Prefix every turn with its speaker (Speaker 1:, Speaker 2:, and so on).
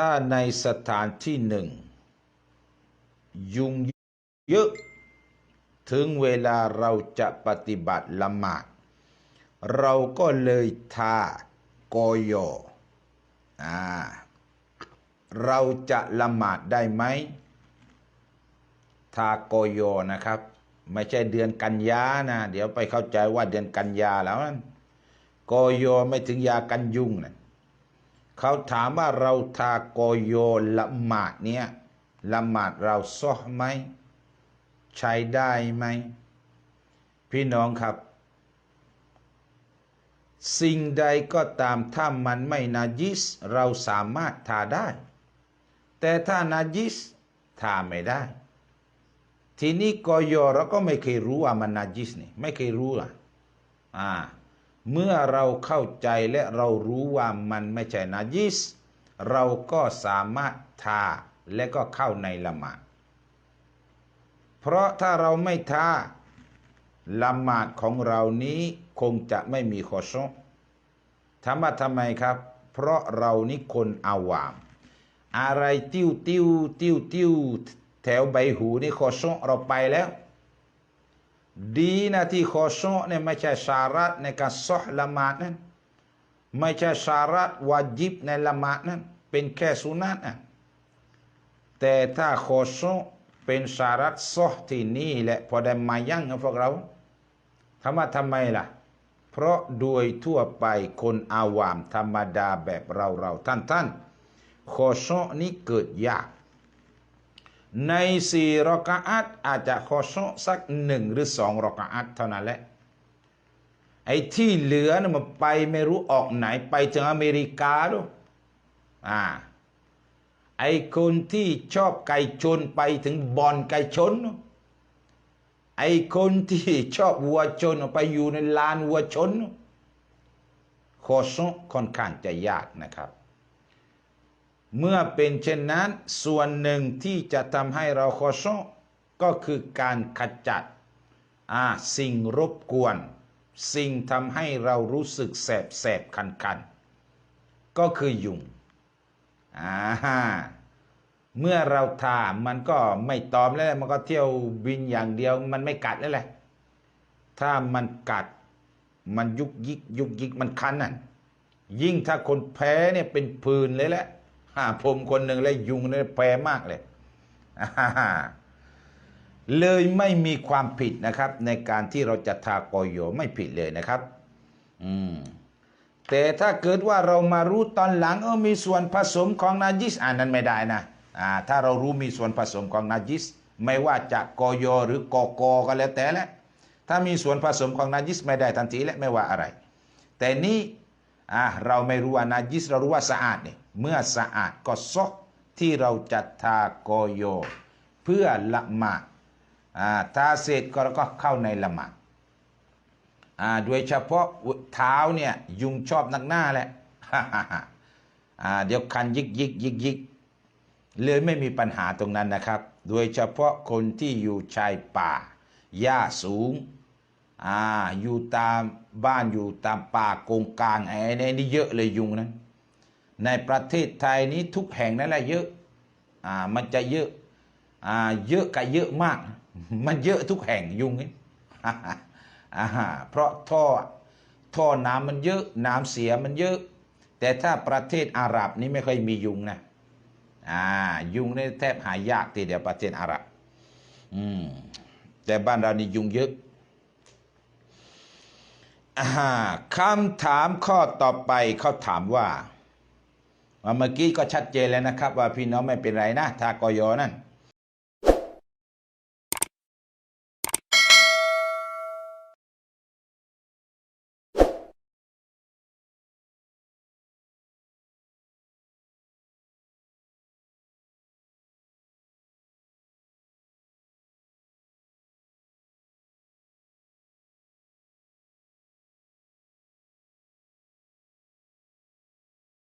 Speaker 1: ถ้าในสถานที่หนึ่ง ยุงเยอะ ถึงเวลาเราจะปฏิบัติละหมาด เราก็เลยทากอยออ่าเราจะละหมาดได้ไหมทากอยอนะครับ ไม่ใช่เดือนกันยานะ เดี๋ยวไปเข้าใจว่าเดือนกันยาแล้วนั่นกอยอไม่ถึงยากันยุงนะ เขาถามว่าเราทาโกอยละหมาดเนี้ยละหมาดเราซอไหมใช้ได้ไหม พี่น้องครับ สิ่งใดก็ตามถ้ามันไม่นาจิส เราสามารถทาได้ แต่ถ้านาจิสทาไม่ได้ ทีนี้กอยอเราก็ไม่เคยรู้ว่ามันนาจิสนี่ไม่เคยรู้อะอ่า เมื่อเราเข้าใจและเรารู้ว่ามันไม่ใช่นาจิส เราก็สามารถทาและก็เข้าในละหมาด เพราะถ้าเราไม่ทาละหมาดของเรานี้คงจะไม่มีขอชงถามว่าทำไมครับ เพราะเรานี่คนอาวาม อะไรติ้วติ้วติ้วติ้วแถวใบหูนี่ขอชงเราไปแล้ว ดีนะที่ขอชงเนี่ยไม่ใช่สารัตในการซอละหมาดนั้นไม่ใช่สารัตวาจิบในละหมาดนั้น เป็นแค่สุนัตนะแต่ถ้าขอชงเป็นสารัตซอที่นี่แหละพอได้มายั่งกับพวกเราถามทำไมล่ะ เพราะโดยทั่วไปคนอาวามธรรมดาแบบเราเราท่านท่านขอชงนี้เกิดยาก ในสี่รอกาอัตอาจจะขอชงสักหนึ่งหรือสองรอกาอัตเท่านั้นแหละไอ้ที่เหลือนะมันไปไม่รู้ออกไหนไปถึงอเมริกาดูอ่าไอ้คนที่ชอบไก่ชนไปถึงบอนไก่ชน ไอ้คนที่ชอบวัวชนไปอยู่ในลานวัวชนขอสค่อนข้างจะยากนะครับ เมื่อเป็นเช่นนั้นส่วนหนึ่งที่จะทำให้เราขอสก็คือการขจัดสิ่งรบกวน สิ่งทำให้เรารู้สึกแสบแสบคันคันๆก็คือยุงอ่าเมื่อเราทามันก็ไม่ตอมแล้วมันก็เที่ยวบินอย่างเดียว มันไม่กัดแล้วแหละถ้ามันกัดมันยุกยิกยุกยิกมันคันน่ะยิ่งถ้าคนแพ้เนี่ยเป็นพื้นเลยแหละ อ่าผมคนหนึ่งแล้วยุงนี่แพ้มากเลยเลยไม่มีความผิดนะครับ ในการที่เราจะทากอยโยไม่ผิดเลยนะครับ อืมแต่ถ้าเกิดว่าเรามารู้ตอนหลังเออมีส่วนผสมของนาจิสอันนั้นไม่ได้นะอ่าถ้าเรารู้มีส่วนผสมของนาจิส ไม่ว่าจะกอยหรือกอกอก็แล้วแต่แหละถ้ามีส่วนผสมของนาจิสไม่ได้ทันทีและไม่ว่าอะไร แต่นี้อ่าเราไม่รู้ว่านาจิสเรารู้ว่าสะอาดเนี่ย เมื่อสะอาดก็ซอกที่เราจะทาโกอยเพื่อละหมาดอ่าทาเสร็จก็เราก็เข้าในละหมาดอ่าโดยเฉพาะเท้าเนี่ยยุงชอบนักหน้าแหละอ่าเดี๋ยวคันยิกยิกยิกยิกเลยไม่มีปัญหาตรงนั้นนะครับ โดยเฉพาะคนที่อยู่ชายป่าหญ้าสูงอ่าอยู่ตามบ้านอยู่ตามป่ากงกลางไอ้นี่นี่เยอะเลยยุงนั้น ในประเทศไทยนี้ทุกแห่งนั่นแหละเยอะอ่ามันจะเยอะอ่าเยอะกับเยอะมาก มันเยอะทุกแห่งยุงนี่อ่าเพราะท่อท่อน้ำมันเยอะน้ำเสียมันเยอะ แต่ถ้าประเทศอาหรับนี่ไม่เคยมียุงนะอ่ายุงนี่แทบหายากทีเดียวประเทศอาหรับอืมแต่บ้านเรานี่ยุงเยอะอ่าคำถามข้อต่อไปเขาถามว่า เมื่อกี้ก็ชัดเจนแล้วนะครับ ว่าพี่น้องไม่เป็นไรนะทากอยอนั่น